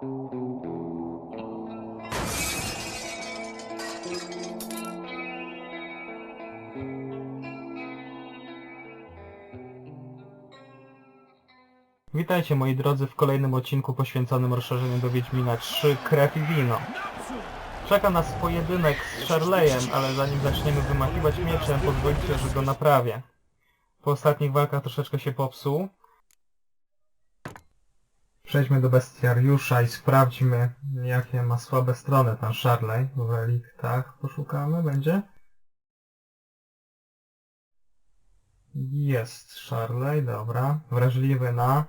Witajcie moi drodzy w kolejnym odcinku poświęconym rozszerzeniu do Wiedźmina 3 Krew i Wino. Czeka nas pojedynek z Charleyem, ale zanim zaczniemy wymachiwać mieczem, pozwolicie, że go naprawię. Po ostatnich walkach troszeczkę się popsuł. Przejdźmy do bestiariusza i sprawdźmy, jakie ma słabe strony ten Charley. W reliktach poszukamy, będzie? Jest Charley, dobra. Wrażliwy na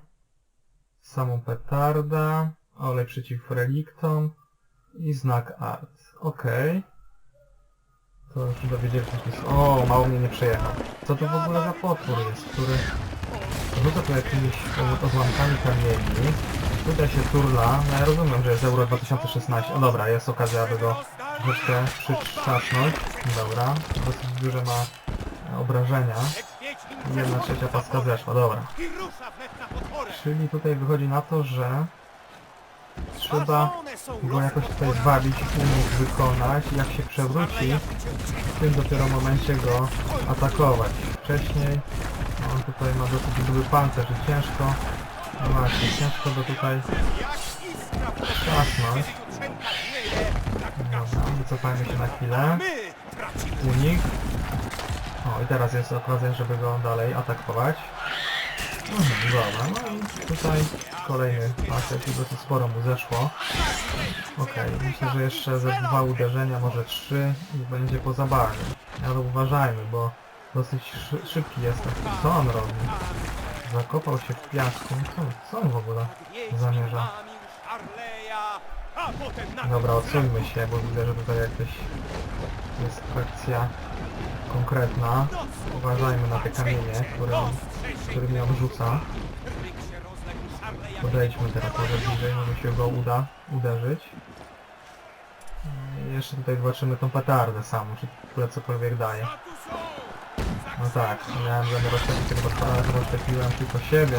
samą petarda, olej przeciw reliktom i znak art. Okej. To już dowiedzieliśmy się. O, mało mnie nie przejechał. Co to w ogóle za potwór jest, który rzuca tu jakimiś odłamkami kamieni. Tutaj się turla. No ja rozumiem, że jest Euro 2016. O dobra, jest okazja, aby go troszeczkę przytrzasnąć. Dobra. Dosyć duże ma obrażenia. Jedna trzecia paska zeszła, dobra. I! Czyli tutaj wychodzi na to, że trzeba go jakoś tutaj zwabić, umieć wykonać i jak się przewróci, w tym dopiero momencie go atakować. Wcześniej no, on tutaj ma dosyć duży pancerz i ciężko, no właśnie, ciężko go tutaj tak Dobra, wycofajmy się na chwilę. Unik. O i teraz jest okazja, żeby go dalej atakować. Mhm, dobra, no i tutaj kolejny pakiet i dosyć sporo mu zeszło. Okej, myślę, że jeszcze ze dwa uderzenia, może trzy i będzie po zabawie. Ale uważajmy, bo dosyć szy szybki jest. Co on robi? Zakopał się w piasku. Co, co on w ogóle zamierza? Dobra, odsuńmy się, bo widzę, że tutaj jakaś jest akcja konkretna. Uważajmy na te kamienie, które, którymi on rzuca. Podejdźmy teraz może bliżej, może się go uda uderzyć. I jeszcze tutaj zobaczymy tą petardę samą, czy ogóle cokolwiek daje. No tak, miałem zamiar rozszczepić tego potwora, ale rozszczepiłem tylko siebie.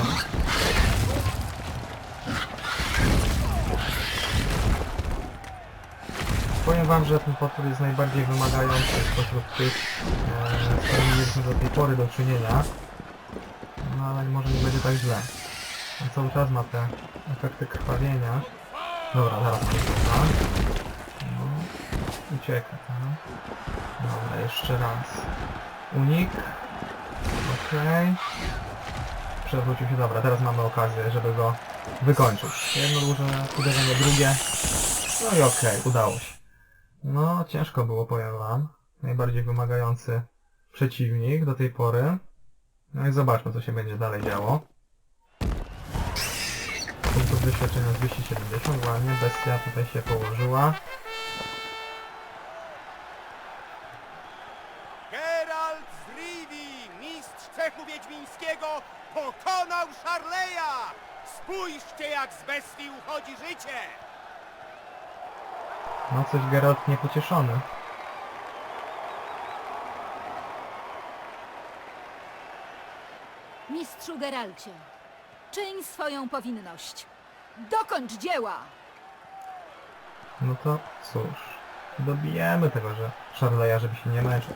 Powiem wam, że ten potwór jest najbardziej wymagający spośród tych, e, z którymi mieliśmy do tej pory do czynienia. No ale może nie będzie tak źle. On cały czas ma te efekty krwawienia. Dobra, zaraz kończę. No, ucieka, tak? Dobra, jeszcze raz. Unik. Okej. Przewrócił się, dobra, teraz mamy okazję, żeby go wykończyć. Jedno duże uderzenie, drugie. No i okej, udało się. No, ciężko było, powiem wam. Najbardziej wymagający przeciwnik do tej pory. No i zobaczmy, co się będzie dalej działo. Punktów doświadczenia 270, ładnie, bestia tutaj się położyła. Geralt z Rivi, mistrz cechu wiedźmińskiego, pokonał Szarleja! Spójrzcie, jak z bestii uchodzi życie! No coś Geralt niepocieszony. Mistrzu Geralcie, czyń swoją powinność. Dokończ dzieła! No to cóż, dobijemy tego, że Charleya, żeby się nie męczył.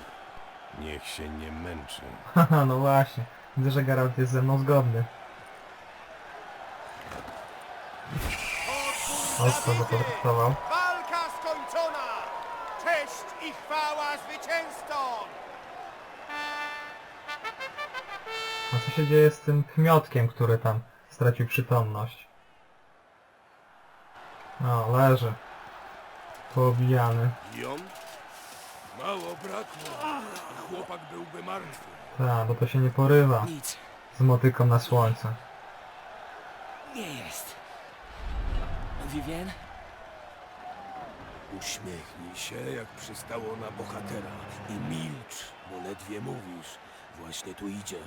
Niech się nie męczy. Haha, no właśnie. Widzę, że Geralt jest ze mną zgodny. Ostro go potraktował. Chwała zwycięzcom! A co się dzieje z tym kmiotkiem, który tam stracił przytomność? O, leży. Poobijany. I on? Mało brakło. Chłopak byłby martwy. Tak, bo to się nie porywa Nic, z motyką na słońce. nie jest. Vivien? Uśmiechnij się, jak przystało na bohatera. I milcz, bo ledwie mówisz. Właśnie tu idzie.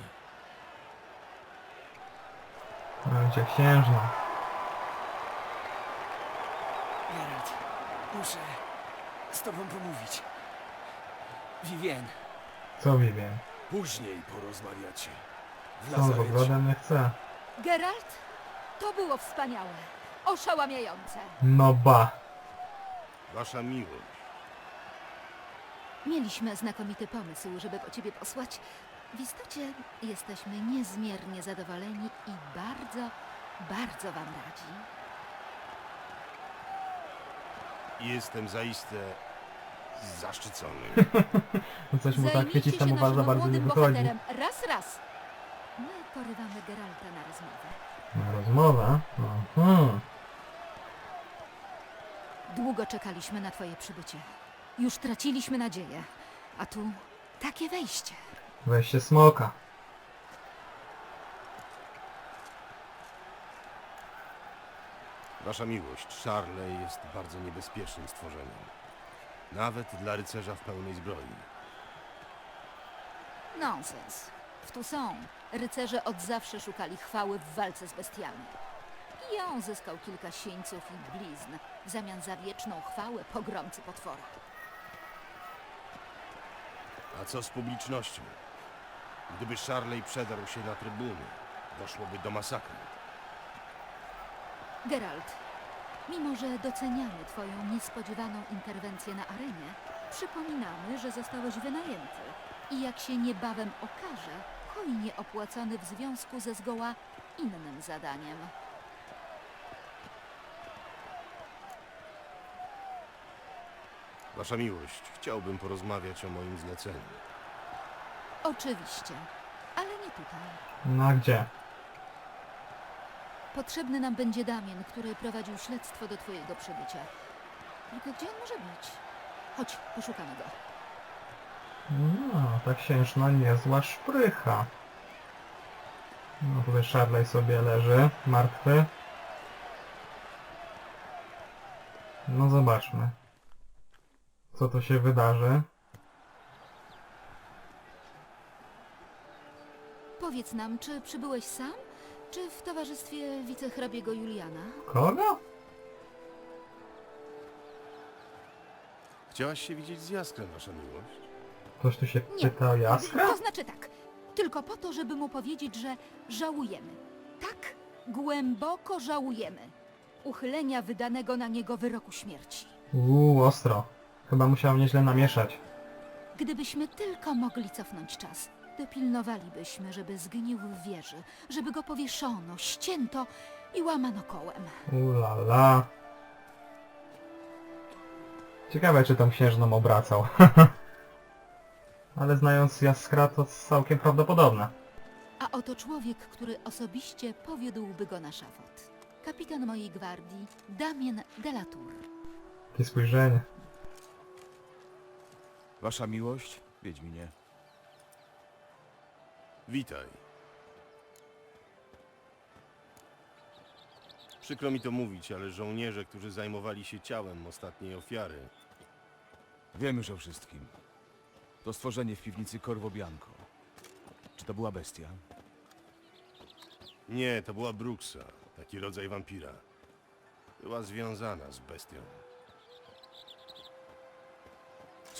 Będzie księżna. Geralt, muszę z tobą pomówić. Vivien, Co wiem? Później porozmawiacie. W Co on w lazarecie. ogóle mnie chce? Geralt, to było wspaniałe. oszałamiające. No ba. Wasza miłość. Mieliśmy znakomity pomysł, żeby po ciebie posłać. W istocie jesteśmy niezmiernie zadowoleni i bardzo, bardzo wam radzi. Jestem zaiste zaszczycony. No Coś mu tak Zajmijcie kwieci się naszym bardzo bardzo nie młodym wychodzi. bohaterem. Raz, raz. My porywamy Geralta na rozmowę. Na rozmowę? Aha. Długo czekaliśmy na twoje przybycie. Już traciliśmy nadzieję. A tu takie wejście. Weź się smoka. Wasza miłość, Charley jest bardzo niebezpiecznym stworzeniem. Nawet dla rycerza w pełnej zbroi. Nonsens. W tu są. Rycerze od zawsze szukali chwały w walce z bestiami. I on zyskał kilka sieńców i blizn w zamian za wieczną chwałę pogromcy potwora. A co z publicznością? Gdyby Charley przedarł się na trybuny, doszłoby do masakry. Geralt, mimo że doceniamy twoją niespodziewaną interwencję na arenie, przypominamy, że zostałeś wynajęty i jak się niebawem okaże, hojnie opłacony w związku ze zgoła innym zadaniem. Wasza miłość, chciałbym porozmawiać o moim zleceniu. Oczywiście, ale nie tutaj. No a gdzie? Potrzebny nam będzie Damien, który prowadził śledztwo do twojego przybycia. Tylko gdzie on może być? Chodź, poszukamy go. No, ta księżna niezła szprycha. No tutaj Charley sobie leży, martwy. No zobaczmy. Co to się wydarzy? Powiedz nam, czy przybyłeś sam, czy w towarzystwie wicehrabiego Juliana? Kogo? Chciałaś się widzieć z Jaskrem, wasza miłość? Ktoś tu się Nie. pyta o Jaskra? To znaczy tak, tylko po to, żeby mu powiedzieć, że żałujemy. Tak, głęboko żałujemy. Uchylenia wydanego na niego wyroku śmierci. Uuu, ostro. Chyba musiał nieźle namieszać. Gdybyśmy tylko mogli cofnąć czas, dopilnowalibyśmy, żeby zgnił w wieży, żeby go powieszono, ścięto i łamano kołem. Ulala. Ciekawe, czy tą księżną obracał. Ale znając Jaskra, to całkiem prawdopodobne. A oto człowiek, który osobiście powiódłby go na szafot. Kapitan mojej gwardii, Damien Delatour. Takie spojrzenie. Wasza miłość, Wiedźminie. Witaj. Przykro mi to mówić, ale żołnierze, którzy zajmowali się ciałem ostatniej ofiary, Wiem już o wszystkim. To stworzenie w piwnicy Corvo Bianco. Czy to była bestia? Nie, to była Bruxa, taki rodzaj wampira. Była związana z bestią.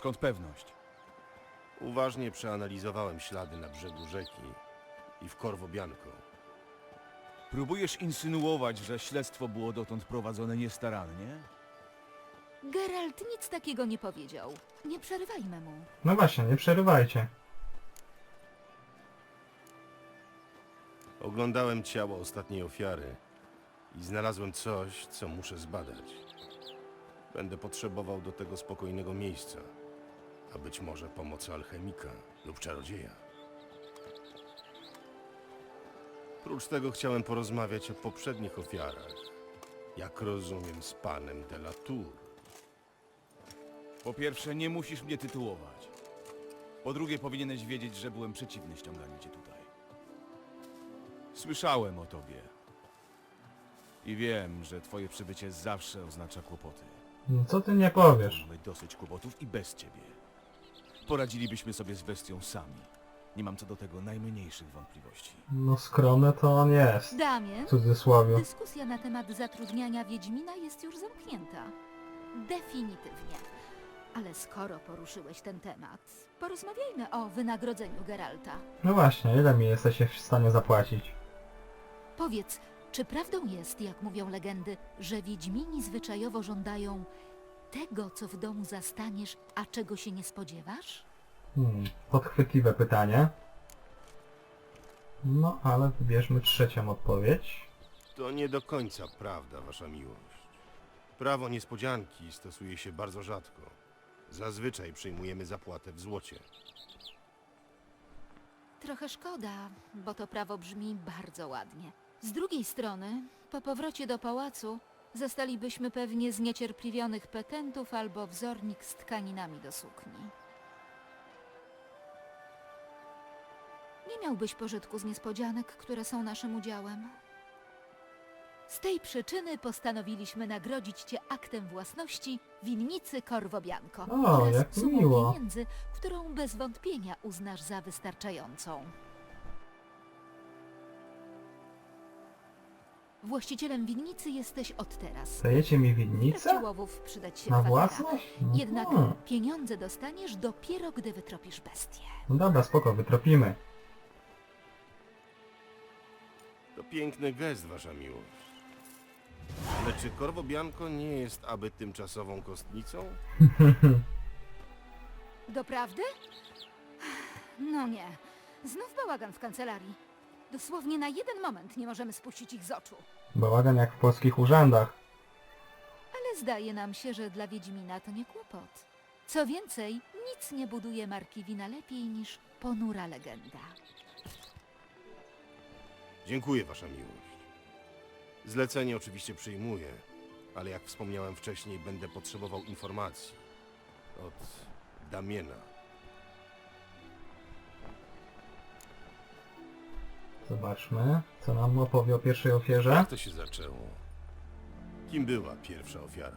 Skąd pewność? Uważnie przeanalizowałem ślady na brzegu rzeki i w Corvo Bianco. Próbujesz insynuować, że śledztwo było dotąd prowadzone niestarannie? Geralt nic takiego nie powiedział. Nie przerywajmy mu. No właśnie, nie przerywajcie. Oglądałem ciało ostatniej ofiary i znalazłem coś, co muszę zbadać. Będę potrzebował do tego spokojnego miejsca, a być może pomocy alchemika lub czarodzieja. Prócz tego chciałem porozmawiać o poprzednich ofiarach. Jak rozumiem z panem de la Tour. Po pierwsze, nie musisz mnie tytułować. Po drugie, powinieneś wiedzieć, że byłem przeciwny ściąganiu cię tutaj. Słyszałem o tobie. I wiem, że twoje przybycie zawsze oznacza kłopoty. No co ty nie powiesz? Mamy dosyć kłopotów i bez ciebie. Poradzilibyśmy sobie z bestią sami. Nie mam co do tego najmniejszych wątpliwości. No skromny to on jest. Damien, W cudzysłowie. dyskusja na temat zatrudniania Wiedźmina jest już zamknięta. Definitywnie. Ale skoro poruszyłeś ten temat, porozmawiajmy o wynagrodzeniu Geralta. No właśnie, ile mi jesteście w stanie zapłacić? Powiedz, Czy prawdą jest, jak mówią legendy, że Wiedźmini zwyczajowo żądają tego, co w domu zastaniesz, a czego się nie spodziewasz? Hmm, podchwytliwe pytanie. No, ale wybierzmy trzecią odpowiedź. To nie do końca prawda, wasza miłość. Prawo niespodzianki stosuje się bardzo rzadko. Zazwyczaj przyjmujemy zapłatę w złocie. Trochę szkoda, bo to prawo brzmi bardzo ładnie. Z drugiej strony, po powrocie do pałacu zastalibyśmy pewnie zniecierpliwionych petentów albo wzornik z tkaninami do sukni. Nie miałbyś pożytku z niespodzianek, które są naszym udziałem. Z tej przyczyny postanowiliśmy nagrodzić Cię aktem własności winnicy Corvo Bianco O, oraz jak sumą miło. pieniędzy, którą bez wątpienia uznasz za wystarczającą. Właścicielem winnicy jesteś od teraz. Dajecie mi winnicę? przydać się Na kwatera. własność? No Jednak pieniądze dostaniesz dopiero, gdy wytropisz bestię. No dobra, spoko, wytropimy. To piękny gest, wasza miłość. Ale czy Corvo Bianco nie jest aby tymczasową kostnicą? Doprawdy? No nie. Znów bałagan w kancelarii. Dosłownie na jeden moment nie możemy spuścić ich z oczu. Bałagan jak w polskich urzędach. Ale zdaje nam się, że dla Wiedźmina to nie kłopot. Co więcej, nic nie buduje marki wina lepiej niż ponura legenda. Dziękuję, wasza miłość. Zlecenie oczywiście przyjmuję, ale jak wspomniałem wcześniej, będę potrzebował informacji od Damiena. Zobaczmy, co nam opowie o pierwszej ofierze. Jak to się zaczęło? Kim była pierwsza ofiara?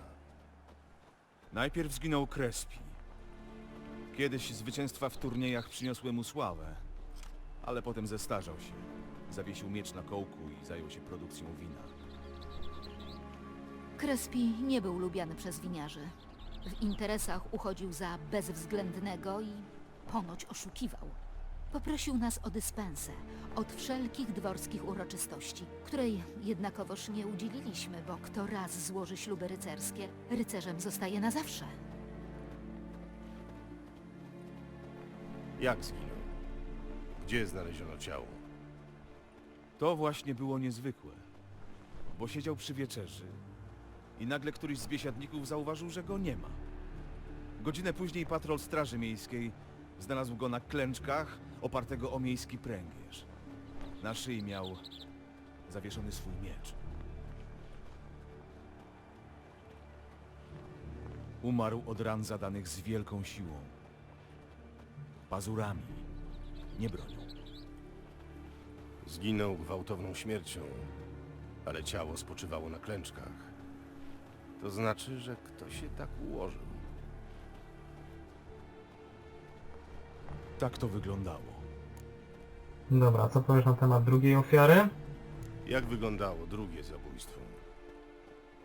Najpierw zginął Crespi. Kiedyś zwycięstwa w turniejach przyniosły mu sławę, ale potem zestarzał się. Zawiesił miecz na kołku i zajął się produkcją wina. Crespi nie był lubiany przez winiarzy. W interesach uchodził za bezwzględnego i ponoć oszukiwał. Poprosił nas o dyspensę od wszelkich dworskich uroczystości, której jednakowoż nie udzieliliśmy, bo kto raz złoży śluby rycerskie, rycerzem zostaje na zawsze. Jak zginął? Gdzie znaleziono ciało? To właśnie było niezwykłe, bo siedział przy wieczerzy i nagle któryś z biesiadników zauważył, że go nie ma. Godzinę później patrol Straży Miejskiej znalazł go na klęczkach, opartego o miejski pręgierz. Na szyi miał zawieszony swój miecz. Umarł od ran zadanych z wielką siłą. Pazurami, nie bronią. Zginął gwałtowną śmiercią, ale ciało spoczywało na klęczkach. To znaczy, że ktoś się tak ułożył. Tak to wyglądało. Dobra, co powiesz na temat drugiej ofiary? Jak wyglądało drugie zabójstwo?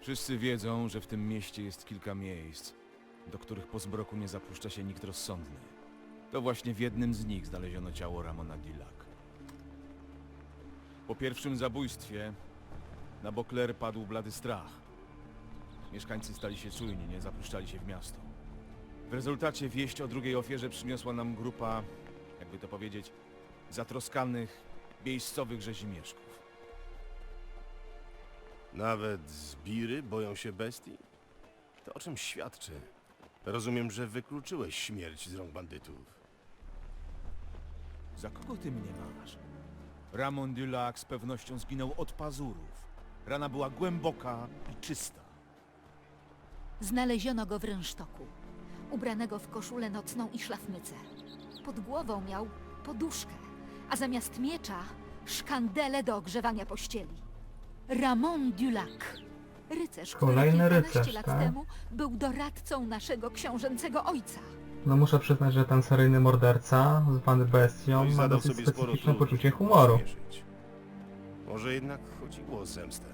Wszyscy wiedzą, że w tym mieście jest kilka miejsc, do których po zmroku nie zapuszcza się nikt rozsądny. To właśnie w jednym z nich znaleziono ciało Ramona Dillac. Po pierwszym zabójstwie na Bokler padł blady strach. Mieszkańcy stali się czujni, nie zapuszczali się w miasto. W rezultacie wieść o drugiej ofierze przyniosła nam grupa, jakby to powiedzieć, zatroskanych, miejscowych rzezimieszków. Nawet zbiry boją się bestii? To o czym świadczy? Rozumiem, że wykluczyłeś śmierć z rąk bandytów. Za kogo ty mnie masz? Ramon Dulac z pewnością zginął od pazurów. Rana była głęboka i czysta. Znaleziono go w rynsztoku, ubranego w koszulę nocną i szlafmycę. Pod głową miał poduszkę, a zamiast miecza szkandele do ogrzewania pościeli. Ramon Dulac, rycerz, który Kolejny kilkanaście rycerz, lat tak? temu był doradcą naszego książęcego ojca. No muszę przyznać, że ten seryjny morderca, zwany bestią, Ktoś ma zadał dosyć sobie sporo specyficzne trudu, poczucie żeby humoru. Może jednak chodziło o zemstę.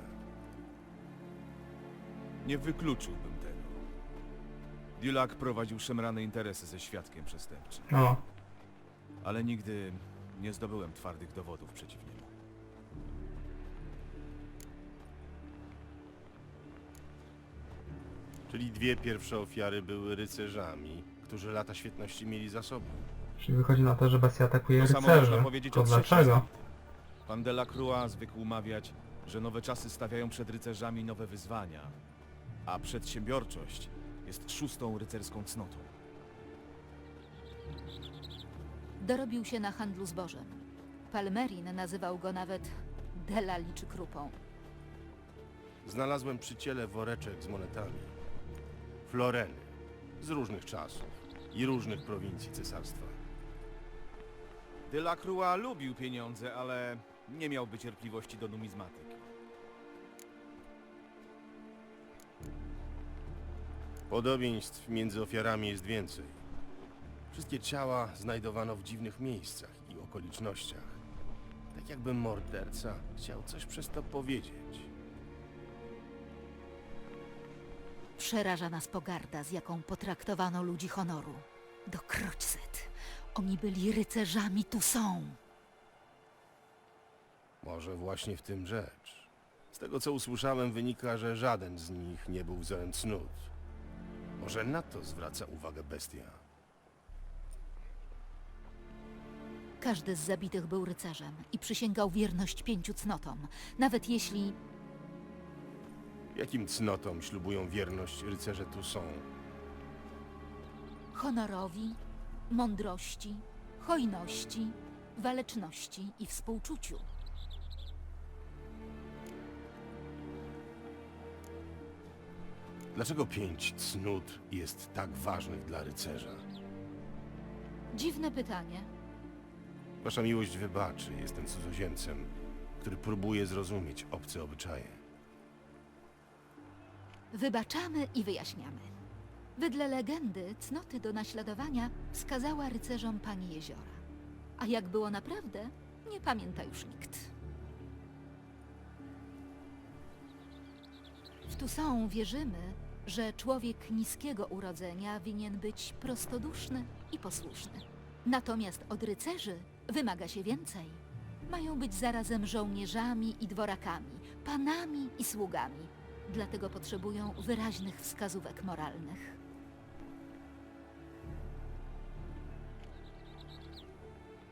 Nie wykluczyłbym. Dulac prowadził szemrane interesy ze świadkiem przestępczym, No, ale nigdy nie zdobyłem twardych dowodów przeciw niemu. Czyli dwie pierwsze ofiary były rycerzami, którzy lata świetności mieli za sobą. czyli wychodzi na to, że Bestia atakuje To rycerzy. można powiedzieć To trzech dlaczego? szlachcicach. Pan Delacroix zwykł mawiać, że nowe czasy stawiają przed rycerzami nowe wyzwania, a przedsiębiorczość jest szóstą rycerską cnotą. Dorobił się na handlu zbożem. Palmerin nazywał go nawet Delali czy krupą. Znalazłem przy ciele woreczek z monetami. Floreny. Z różnych czasów i różnych prowincji cesarstwa. Delacroix lubił pieniądze, ale nie miałby cierpliwości do numizmatyki. Podobieństw między ofiarami jest więcej. Wszystkie ciała znajdowano w dziwnych miejscach i okolicznościach. Tak jakby morderca chciał coś przez to powiedzieć. Przeraża nas pogarda, z jaką potraktowano ludzi honoru. Dokroćset. Oni byli rycerzami tu są. Może właśnie w tym rzecz. Z tego co usłyszałem wynika, że żaden z nich nie był wzorem cnót. Może na to zwraca uwagę bestia. Każdy z zabitych był rycerzem i przysięgał wierność pięciu cnotom, nawet jeśli Jakim cnotom ślubują wierność rycerze tu są? honorowi, mądrości, hojności, waleczności i współczuciu. Dlaczego pięć cnót jest tak ważnych dla rycerza? Dziwne pytanie. Wasza miłość wybaczy, jestem cudzoziemcem, który próbuje zrozumieć obce obyczaje. Wybaczamy i wyjaśniamy. Wedle legendy cnoty do naśladowania wskazała rycerzom pani jeziora. A jak było naprawdę, nie pamięta już nikt. W Toussaint wierzymy, że człowiek niskiego urodzenia winien być prostoduszny i posłuszny. Natomiast od rycerzy wymaga się więcej. Mają być zarazem żołnierzami i dworakami, panami i sługami. Dlatego potrzebują wyraźnych wskazówek moralnych.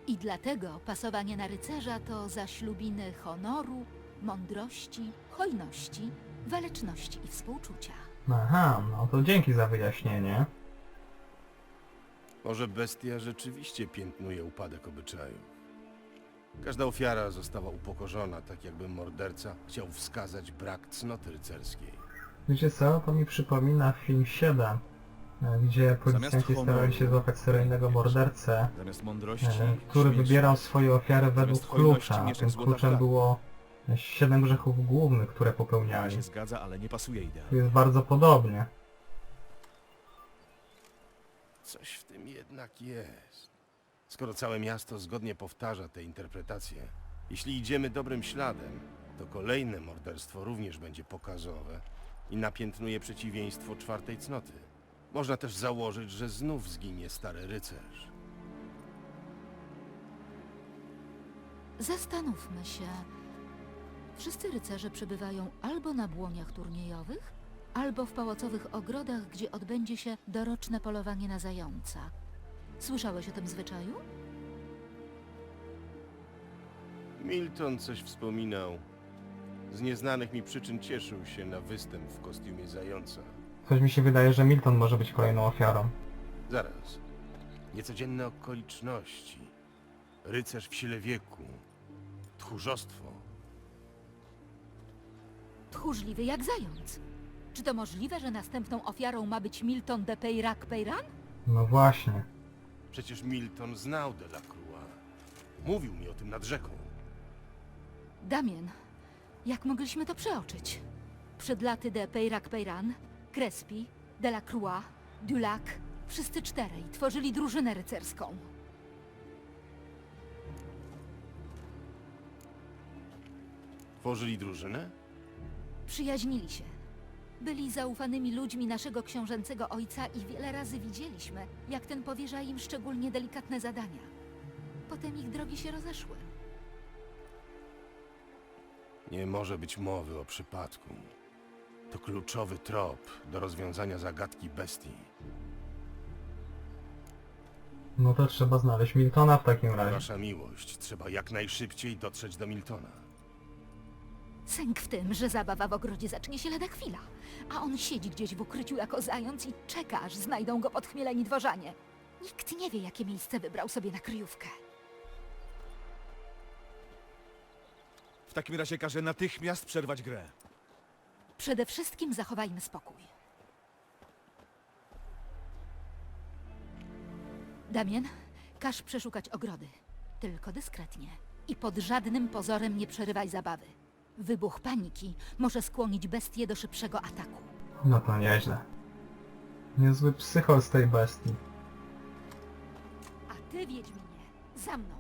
I dlatego pasowanie na rycerza to zaślubiny honoru, mądrości, hojności, waleczności i współczucia. Aha, no to dzięki za wyjaśnienie. Może bestia rzeczywiście piętnuje upadek obyczajów. Każda ofiara została upokorzona, tak jakby morderca chciał wskazać brak cnoty rycerskiej. Wiecie co, to mi przypomina film 7, e, gdzie policjanci honoru, starali się złapać seryjnego mordercę, Zamiast mądrości, e, który śmieci. wybierał swoje ofiary według hojności klucza. mieszek Tym złota kluczem było siedem grzechów głównych, które Ja popełniali. się zgadza, ale nie pasuje idealnie. jest bardzo podobnie. Coś w tym jednak jest. Skoro całe miasto zgodnie powtarza te interpretacje, jeśli idziemy dobrym śladem, to kolejne morderstwo również będzie pokazowe i napiętnuje przeciwieństwo czwartej cnoty. Można też założyć, że znów zginie stary rycerz. Zastanówmy się. Wszyscy rycerze przebywają albo na błoniach turniejowych, albo w pałacowych ogrodach, gdzie odbędzie się doroczne polowanie na zająca. Słyszałeś o tym zwyczaju? Milton coś wspominał. Z nieznanych mi przyczyn cieszył się na występ w kostiumie zająca. Coś mi się wydaje, że Milton może być kolejną ofiarą. Zaraz. Niecodzienne okoliczności. Rycerz w sile wieku. Tchórzostwo. Tchórzliwy jak zając. Czy to możliwe, że następną ofiarą ma być Milton de Peyrac Peyran? No właśnie. Przecież Milton znał Delacroix. Mówił mi o tym nad rzeką. Damien, jak mogliśmy to przeoczyć? Przed laty de Peyrac Peyran, Crespi, Delacroix, Dulac, wszyscy czterej tworzyli drużynę rycerską. Tworzyli drużynę? Przyjaźnili się. Byli zaufanymi ludźmi naszego książęcego ojca i wiele razy widzieliśmy, jak ten powierza im szczególnie delikatne zadania. Potem ich drogi się rozeszły. Nie może być mowy o przypadku. To kluczowy trop do rozwiązania zagadki bestii. No to trzeba znaleźć Miltona w takim razie. Wasza miłość, trzeba jak najszybciej dotrzeć do Miltona. Sęk w tym, że zabawa w ogrodzie zacznie się lada chwila, a on siedzi gdzieś w ukryciu jako zając i czeka, aż znajdą go podchmieleni dworzanie. Nikt nie wie, jakie miejsce wybrał sobie na kryjówkę. W takim razie każę natychmiast przerwać grę. Przede wszystkim zachowajmy spokój. Damien, każ przeszukać ogrody. Tylko dyskretnie. I pod żadnym pozorem nie przerywaj zabawy. Wybuch paniki może skłonić bestię do szybszego ataku. No to nieźle. Niezły psychol z tej bestii. A ty, Wiedźminie, za mną.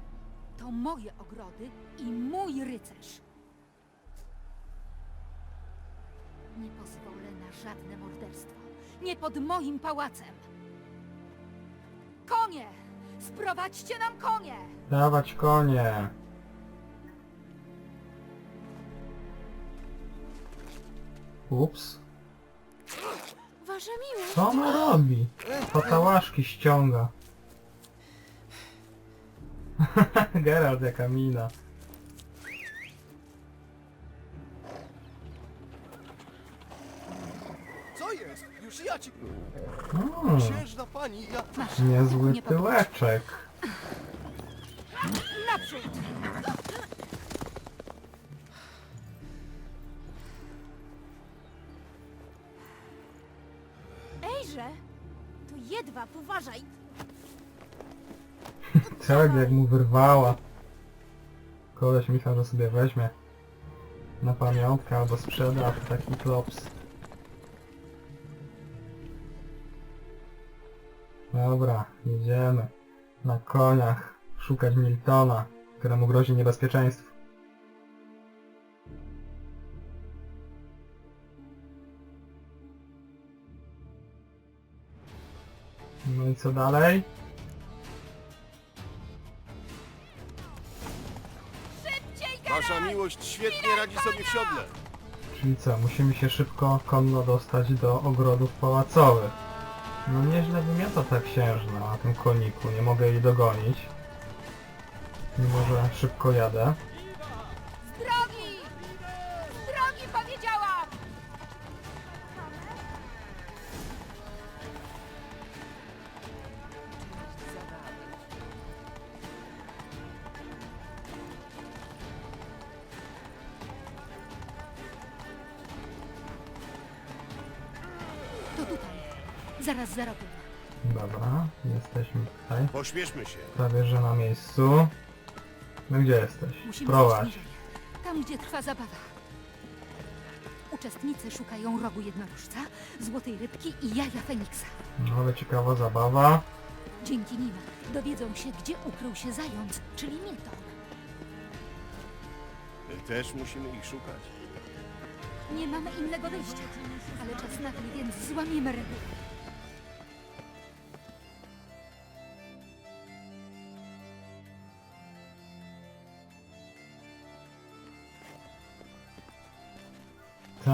To moje ogrody i mój rycerz. Nie pozwolę na żadne morderstwo. Nie pod moim pałacem. Konie! Sprowadźcie nam konie! Dawać konie. Ups. Wasza miłość! Co ona robi? Patałaszki ściąga. Geralt jaka mina. Co jest? Już ja ci... Mm, Księżna pani, ja... Masz. niezły tyłeczek. Naprzód! Ejże! To jedwab, uważaj! Tak jak mu wyrwała. Koleś myślał, że sobie weźmie na pamiątkę albo sprzeda, taki klops. Dobra, jedziemy. Na koniach szukać Miltona, któremu grozi niebezpieczeństwo. I co dalej? Wasza miłość świetnie radzi sobie w siodle. Czyli co, musimy się szybko konno dostać do ogrodów pałacowych. No nieźle wymiata ta księżna na tym koniku, nie mogę jej dogonić. Mimo, że szybko jadę. Rogiem. Dobra, jesteśmy tutaj. Pośmieszmy się. Prawie, że na miejscu. No gdzie jesteś? Musimy Prowadź. Tam, gdzie trwa zabawa. Uczestnicy szukają rogu jednorożca, złotej rybki i jaja Feniksa. No ale ciekawa zabawa. Dzięki nim dowiedzą się, gdzie ukrył się zając, czyli Milton. My też musimy ich szukać. Nie mamy innego wyjścia, ale czas nagli, więc złamiemy reguły.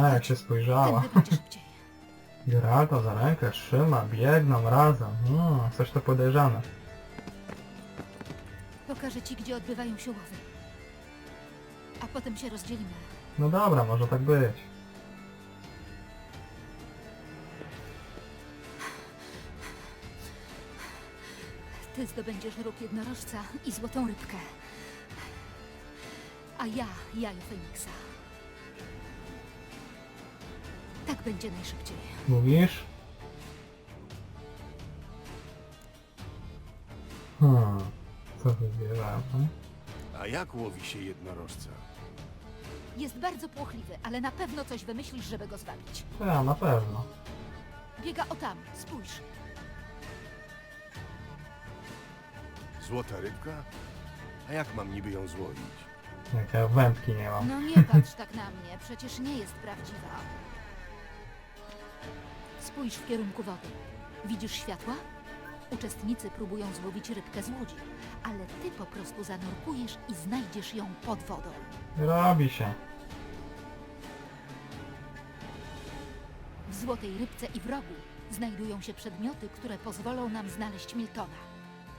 Tak, jak się spojrzała. Tędy będzie szybciej. Geralta za rękę trzyma, biegną razem. No, coś to podejrzane. Pokażę ci, gdzie odbywają się łowy. A potem się rozdzielimy. No dobra, może tak być. Ty zdobędziesz róg jednorożca i złotą rybkę. A ja jajo Feniksa. Tak będzie najszybciej. Mówisz? Hmm, co wybieramy? A jak łowi się jednorożca? Jest bardzo płochliwy, ale na pewno coś wymyślisz, żeby go zwabić. Ja, na pewno. Biega o tam, spójrz. Złota rybka? A jak mam niby ją złowić? Jak ja wędki nie mam. No nie patrz tak na mnie, przecież nie jest prawdziwa. Spójrz w kierunku wody. Widzisz światła? Uczestnicy próbują złowić rybkę z łodzi, ale ty po prostu zanurkujesz i znajdziesz ją pod wodą. Robi się. W Złotej Rybce i w Rogu znajdują się przedmioty, które pozwolą nam znaleźć Miltona.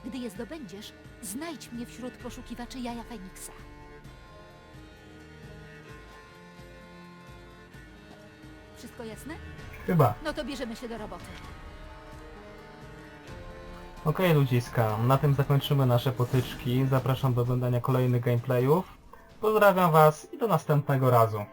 Gdy je zdobędziesz, znajdź mnie wśród poszukiwaczy Jaja Feniksa. Wszystko jasne? Chyba. No to bierzemy się do roboty. Okej ludziska, na tym zakończymy nasze potyczki. Zapraszam do oglądania kolejnych gameplayów. Pozdrawiam was i do następnego razu.